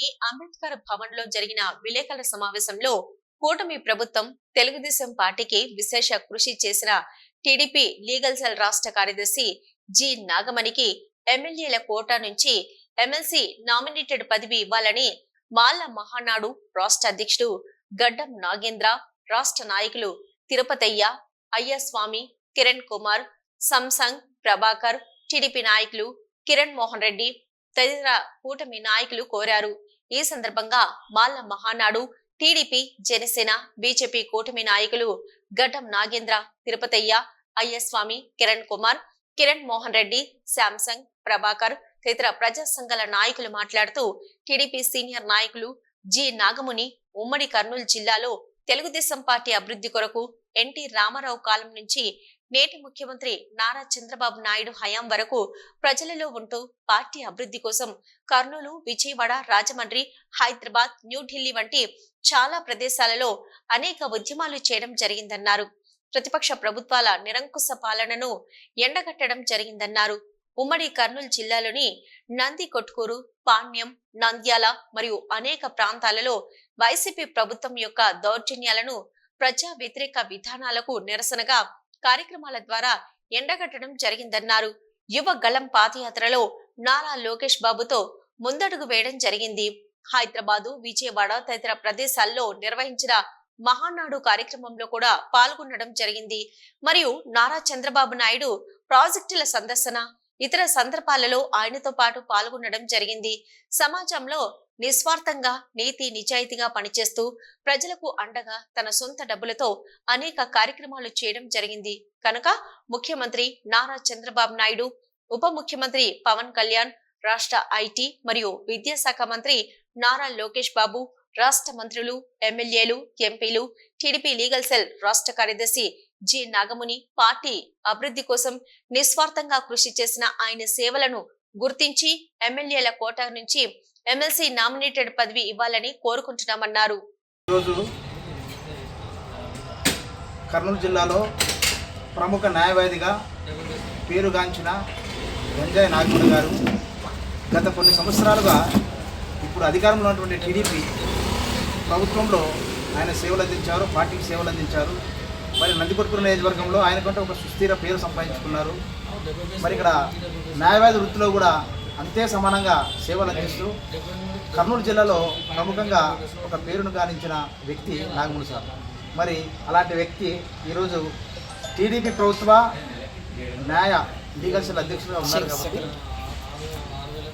నగరంలోని అంబేద్కర్ భవన్లో జరిగిన విలేకరుల సమావేశంలో కూటమి ప్రభుత్వం తెలుగుదేశం పార్టీకి విశేష కృషి చేసిన టీడీపీ లీగల్ సెల్ రాష్ట్ర కార్యదర్శి జి నాగమణికి ఎమ్మెల్యేల కోటా నుంచి ఎమ్మెల్సీ నామినేటెడ్ పదవి ఇవ్వాలని మాల్ల మహానాడు రాష్ట్ర అధ్యక్షుడు గడ్డం నాగేంద్ర రాష్ట్ర నాయకులు తిరుపతయ్య అయ్యస్వామి కిరణ్ కుమార్ సంసంగ్ ప్రభాకర్ టీడీపీ నాయకులు కిరణ్ మోహన్ రెడ్డి తదితర కూటమి నాయకులు కోరారు. ఈ సందర్భంగా మాల్ల మహానాడు టీడీపీ జనసేన బీజేపీ కూటమి నాయకులు గడ్డం నాగేంద్ర తిరుపతయ్య అయ్యస్వామి కిరణ్ కుమార్ కిరణ్ మోహన్ రెడ్డి శాంసంగ్ ప్రభాకర్ తదితర ప్రజా సంఘాల నాయకులు మాట్లాడుతూ టీడీపీ సీనియర్ నాయకులు జి నాగముని ఉమ్మడి కర్నూలు జిల్లాలో తెలుగుదేశం పార్టీ అభివృద్ధి కొరకు ఎన్టీ రామారావు కాలం నుంచి నేటి ముఖ్యమంత్రి నారా చంద్రబాబు నాయుడు హయాం వరకు ప్రజలలో ఉంటూ పార్టీ అభివృద్ధి కోసం కర్నూలు విజయవాడ రాజమండ్రి హైదరాబాద్ న్యూఢిల్లీ వంటి చాలా ప్రదేశాలలో అనేక ఉద్యమాలు చేయడం జరిగిందన్నారు. ప్రతిపక్ష ప్రభుత్వాల నిరంకుశ పాలనను ఎండగట్టడం జరిగిందన్నారు. ఉమ్మడి కర్నూలు జిల్లాలోని నంది కొట్కూరు పాణ్యం నంద్యాల మరియు అనేక ప్రాంతాలలో వైసీపీ ప్రభుత్వం యొక్క దౌర్జన్యాలను ప్రజా వ్యతిరేక విధానాలకు నిరసనగా కార్యక్రమాల ద్వారా ఎండగట్టడం జరిగిందన్నారు. యువ గళం పాదయాత్రలో నారా లోకేష్ బాబుతో ముందడుగు వేయడం జరిగింది. హైదరాబాదు విజయవాడ తదితర ప్రదేశాల్లో నిర్వహించిన మహానాడు కార్యక్రమంలో కూడా పాల్గొనడం జరిగింది. మరియు నారా చంద్రబాబు నాయుడు ప్రాజెక్టుల సందర్శన ఇతర సందర్భాలలో ఆయనతో పాటు పాల్గొనడం జరిగింది. సమాజంలో నిస్వార్థంగా నీతి నిజాయితీగా పనిచేస్తూ ప్రజలకు అండగా తన సొంత డబ్బులతో అనేక కార్యక్రమాలు చేయడం జరిగింది. కనుక ముఖ్యమంత్రి నారా చంద్రబాబు నాయుడు ఉప ముఖ్యమంత్రి పవన్ కళ్యాణ్ రాష్ట్ర ఐటీ మరియు విద్యాశాఖ మంత్రి నారా లోకేష్ బాబు రాష్ట్ర మంత్రులు ఎమ్మెల్యేలు ఎంపీలు టీడీపీ లీగల్ సెల్ రాష్ట్ర కార్యదర్శి జి. నాగముని పార్టీ అభివృద్ధి కోసం నిస్వార్థంగా కృషి చేసిన ఆయన సేవలను గుర్తించి ఎమ్మెల్యేల కోట నుంచి ఎమ్మెల్సీ నామినేటెడ్ పదవి ఇవ్వాలని కోరుకుంటున్నామన్నారు. కర్నూలు జిల్లాలో ప్రముఖ న్యాయవాదిగా పేరుగాంచిన గంజాయి నాగమణి గారు గత కొన్ని సంవత్సరాలుగా ఇప్పుడు అధికారంలో ఉన్నటువంటి టీడీపీ ప్రభుత్వంలో ఆయన సేవలు అందించారు పార్టీకి సేవలు అందించారు. మరి నందికొట్కూరు నియోజకవర్గంలో ఆయనకంటే ఒక సుస్థిర పేరు సంపాదించుకున్నారు. మరి ఇక్కడ న్యాయవాది వృత్తిలో కూడా అంతే సమానంగా సేవలు అందిస్తూ కర్నూలు జిల్లాలో ప్రముఖంగా ఒక పేరును గానించిన వ్యక్తి నాగమూడి సార్. మరి అలాంటి వ్యక్తి ఈరోజు టీడీపీ ప్రభుత్వ న్యాయ లీగల్ సెల్ అధ్యక్షులుగా ఉన్నారు కాబట్టి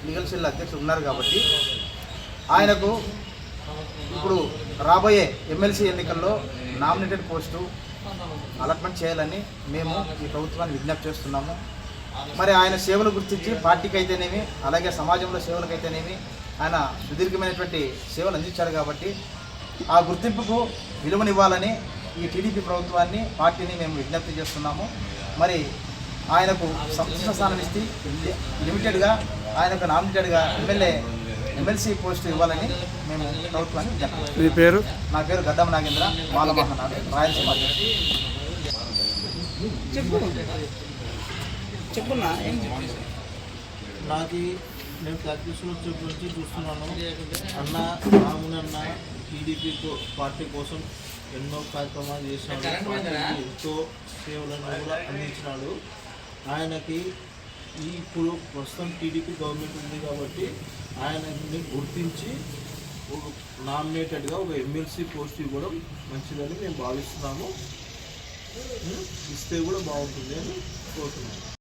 లీగల్ సెల్ అధ్యక్షులు ఉన్నారు కాబట్టి ఆయనకు ఇప్పుడు రాబోయే ఎమ్మెల్సీ ఎన్నికల్లో నామినేటెడ్ పోస్టు అలాట్మెంట్ చేయాలని మేము ఈ ప్రభుత్వాన్ని విజ్ఞప్తి చేస్తున్నాము. మరి ఆయన సేవలు గుర్తించి పార్టీకి అయితేనేమి అలాగే సమాజంలో సేవలకు అయితేనేమి ఆయన సుదీర్ఘమైనటువంటి సేవలు అందించారు కాబట్టి ఆ గుర్తింపుకు విలువనివ్వాలని ఈ టీడీపీ ప్రభుత్వాన్ని పార్టీని మేము విజ్ఞప్తి చేస్తున్నాము. మరి ఆయనకు సంస్థ స్థానం ఇస్తే లిమిటెడ్గా ఆయనకు నామినేటెడ్గా ఎమ్మెల్యే ఎమ్మెల్సీ పోస్టు ఇవ్వాలని మేము ప్రభుత్వాన్ని. మీ పేరు? నా పేరు గడ్డం నాగేంద్ర మాలమహనాడు రాయలసీమ. చెప్పు. చెప్పున్నా ఏం చెప్పు? నాది నేను ప్రాక్టీస్లో గురించి చూస్తున్నాను. అన్న రాముని అన్న టీడీపీ పార్టీ కోసం ఎన్నో కార్యక్రమాలు చేసినాడు ఎంతో సేవలను కూడా అందించినాడు. ఆయనకి ఈ ఇప్పుడు ప్రస్తుతం టీడీపీ గవర్నమెంట్ ఉంది కాబట్టి ఆయనని గుర్తించి ఒక నామినేటెడ్గా ఒక ఎమ్మెల్సీ పోస్ట్ ఇవ్వడం మంచిదని మేము భావిస్తున్నాము. ఇస్తే కూడా బాగుంటుంది అని కోరుతున్నాను.